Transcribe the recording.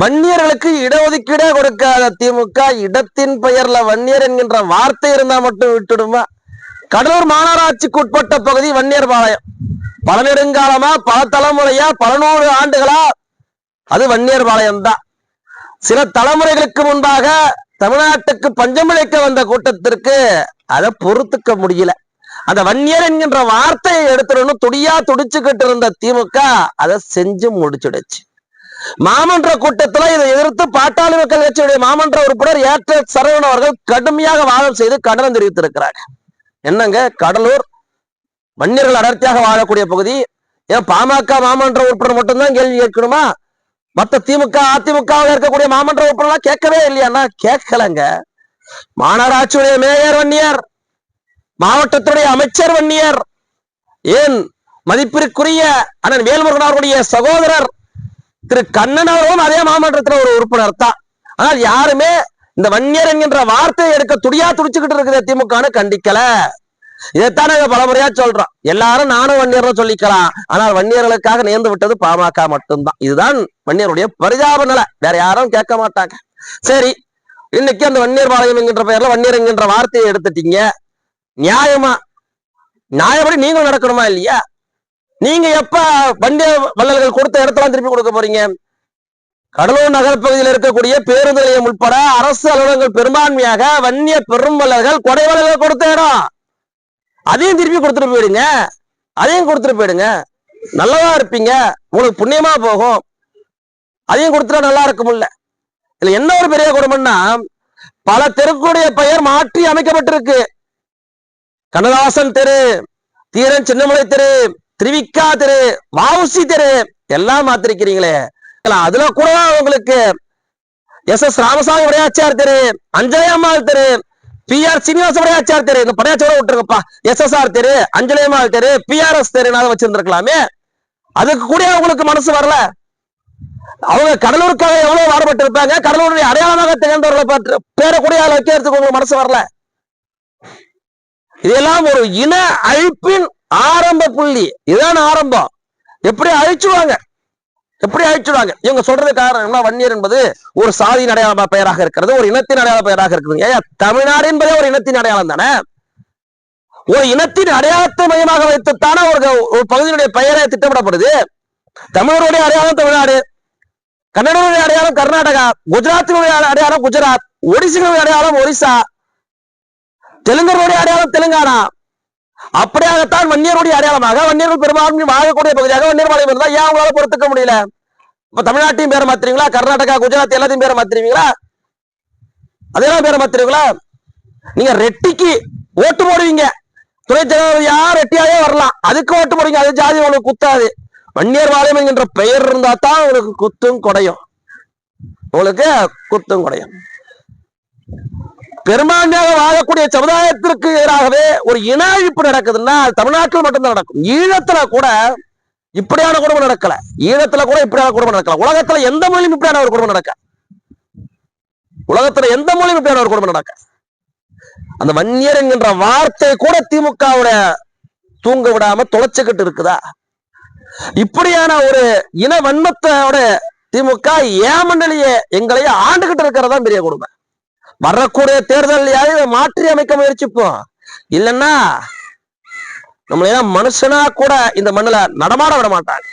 வன்னியர்களுக்கு இடஒதுக்கீடே கொடுக்காத திமுக இடத்தின் பெயர்ல வன்னியர் என்கின்ற வார்த்தை இருந்தா மட்டும் விட்டுடுமா? கடலூர் மாநகராட்சிக்கு உட்பட்ட பகுதி வன்னியர் பாளையம். பல நெடுங்காலமா பல தலைமுறையா பல நூறு ஆண்டுகளா அது வன்னியர் பாளையம் தான் சில தலைமுறைகளுக்கு முன்பாக தமிழ்நாட்டுக்கு பஞ்சமிழைக்க வந்த கூட்டத்திற்கு அதை பொறுத்துக்க முடியல. அந்த வன்னியர் என்கின்ற வார்த்தையை எடுத்துடணும் துடியா துடிச்சுக்கிட்டு இருந்த திமுக அதை செஞ்சு முடிச்சுடுச்சு. மாமன்ற கூட்டத்துல இதை எதிர்த்து பாட்டாளி மக்கள் கட்சியுடைய மாமன்ற உறுப்பினர் ஏற்ற சரவணன் அவர்கள் கடுமையாக வாதம் செய்து கண்டனம் தெரிவித்திருக்கிறாங்க என்னங்க? கடலூர் வன்னியர்கள் அடர்த்தியாக வாழக்கூடிய பகுதி. ஏன் பாமக மாமன்ற உறுப்பினர் மட்டும்தான் கேள்வி கேட்கணுமா? மத்த திமுக அதிமுக இருக்கக்கூடிய மாமன்ற உறுப்பினர்லாம் கேட்கவே இல்லையாண்ணா கேட்கலங்க. மாநகராட்சியுடைய மேயர் வன்னியர் மாவட்டத்துடைய அமைச்சர் வன்னியர் ஏன் மதிப்பிற்குரிய அண்ணன் வேல்முருகன் அவருடைய சகோதரர் திரு கண்ணன் அவர்களும் அதே மாமன்றத்தில் ஒரு உறுப்பினர் தான். ஆனால் யாருமே இந்த வன்னியர் என்கின்ற வார்த்தையை எடுக்க துடியா துடிச்சுக்கிட்டு இருக்கிற திமுகனு கண்டிக்கல. இதைத்தான் நாங்க பலமுறையா சொல்றோம். எல்லாரும் நானும் வன்னியர்னு சொல்லிக்கலாம். ஆனால் வன்னியர்களுக்காக நேர்ந்து விட்டது பாமக மட்டும்தான். இதுதான் வன்னியருடைய பரிதாப நிலை. வேற யாரும் கேட்க மாட்டாங்க. சரி இன்னைக்கு அந்த வன்னியர் பாளையம் என்கின்ற பெயர்ல வன்னியர் என்கின்ற வார்த்தையை எடுத்துட்டீங்க. நியாயமா? நியாயப்படி நீங்களும் நடக்கணுமா இல்லையா? நீங்க எப்ப வண்டிய வள்ளல்கள் கொடுத்த இடத்தெல்லாம் திருப்பி கொடுக்க போறீங்க? கடலூர் நகர் பகுதியில் இருக்கக்கூடிய பேருந்து நிலையம் உட்பட அரசு அலுவலகங்கள் பெரும்பான்மையாக வன்னிய பெரும் வள்ளல்கள் கொடை வள்ளல்கள் கொடுத்த இடம். அதையும் திருப்பி கொடுத்துட்டு போயிடுங்க. அதையும் கொடுத்துட்டு போயிடுங்க. நல்லதா இருப்பீங்க. உங்களுக்கு புண்ணியமா போகும். அதையும் கொடுத்துட்டா நல்லா இருக்கும்ல இதுல என்ன ஒரு பெரிய குடும்பம்னா பல தெருக்குடைய பெயர் மாற்றி அமைக்கப்பட்டிருக்கு. கண்ணதாசன் தெரு தீரன் சின்னமலை தெரு திருவிக்கா தெரு வாவுசி தெரு எல்லாம் மாத்திருக்கிறீங்களே அதுல கூட உங்களுக்கு எஸ் எஸ் ராமசாமி உடையாச்சார் தெரு அஞ்சலி அம்மாள் தெரு பி ஆர் சீனிவாச உடையாச்சியார் தெரு இந்த படையாச்சோட விட்டுருங்கப்பா. எஸ் எஸ் ஆர் தெரு அஞ்சலி அம்மாள் தெரு பி ஆர் எஸ் தெரு வச்சிருந்திருக்கலாமே. அதுக்கு கூட உங்களுக்கு மனசு வரல. அவங்க கடலூருக்காக எவ்வளவு வாடப்பட்டு இருப்பாங்க கடலூருடைய அடையாளமாக திகழ்ந்தவர்களை பற்றி பேரை கூட வைக்கிறதுக்கு உங்களுக்கு மனசு வரல. இதெல்லாம் ஒரு இன அழிப்பின் ஆரம்ப புள்ளி. இதுதான் ஆரம்பம். எப்படி அழிச்சுவாங்க எப்படி அழிச்சுடுவாங்க? இவங்க சொல்றது காரணம் என்ன வன்னியர் என்பது ஒரு சாதியின் அடையாள பெயராக இருக்கிறது ஒரு இனத்தின் அடையாள பெயராக இருக்கிறது. ஏன் தமிழ்நாடு என்பதே ஒரு இனத்தின் அடையாளம் தானே? ஒரு இனத்தின் அடையாளத்தை மையமாக வைத்துத்தானே ஒரு ஒரு பகுதியினுடைய பெயரை திட்டமிடப்படுது. தமிழருடைய அடையாளம் தமிழ்நாடு. கன்னடருடைய அடையாளம் கர்நாடகா. குஜராத்தினுடைய அடையாளம் குஜராத். ஒடிசினுடைய அடையாளம் ஒரிசா. தெலுங்கருடைய அடையாளம் தெலுங்கானா. அப்படியாகத்தான் வன்னியருடைய அடையாளமாக வன்னியர்கள் பெரும்பான்மை வாழக்கூடிய பகுதியாக வன்னியர் பாளையம் இருந்தால் ஏன் அவங்களால பொறுத்துக்க முடியல? இப்ப தமிழ்நாட்டையும் பேர மாத்துறீங்களா? கர்நாடகா குஜராத் எல்லாத்தையும் பேர மாத்திருவீங்களா அதெல்லாம் பேரை மாத்திருவீங்களா நீங்க ரெட்டிக்கு ஓட்டு போடுவீங்க. துணை யார் ரெட்டியாவே வரலாம். அதுக்கு ஓட்டு போடுவீங்க. அது ஜாதி உங்களுக்கு குத்தாது. வன்னியர் பாளையம் என்கின்ற பெயர் இருந்தா தான் உங்களுக்கு குத்தும் குடையும். உங்களுக்கு குத்தும் குடையும். பெரும்பான்மையாக வாழக்கூடிய சமுதாயத்திற்கு எதிராகவே ஒரு இன அழிப்பு நடக்குதுன்னா தமிழ்நாட்டில் மட்டும்தான் நடக்கும். ஈழத்துல கூட இப்படியான குடும்பம் நடக்கல. ஈழத்துல கூட இப்படியான குடும்பம் நடக்கல. உலகத்துல எந்த மொழியும் இப்படியான ஒரு குடும்பம் நடக்க உலகத்துல எந்த மொழியும் இப்படியான ஒரு குடும்பம் நடக்க அந்த வன்னியர் என்கின்ற வார்த்தை கூட திமுகவுடைய தூங்க விடாம தொலைச்சுக்கிட்டு இருக்குதா? இப்படியான ஒரு இன வன்மத்தோட திமுக ஏமண்டலிய எங்களையே ஆண்டுகிட்டு இருக்கிறதா பெரிய கொடுமை வரக்கூடிய தேர்தலையாவது இதை மாற்றி அமைக்க முயற்சிப்போம். இல்லைன்னா நம்மள மனுஷனா கூட இந்த மண்ணுல நடமாட விட மாட்டாங்க.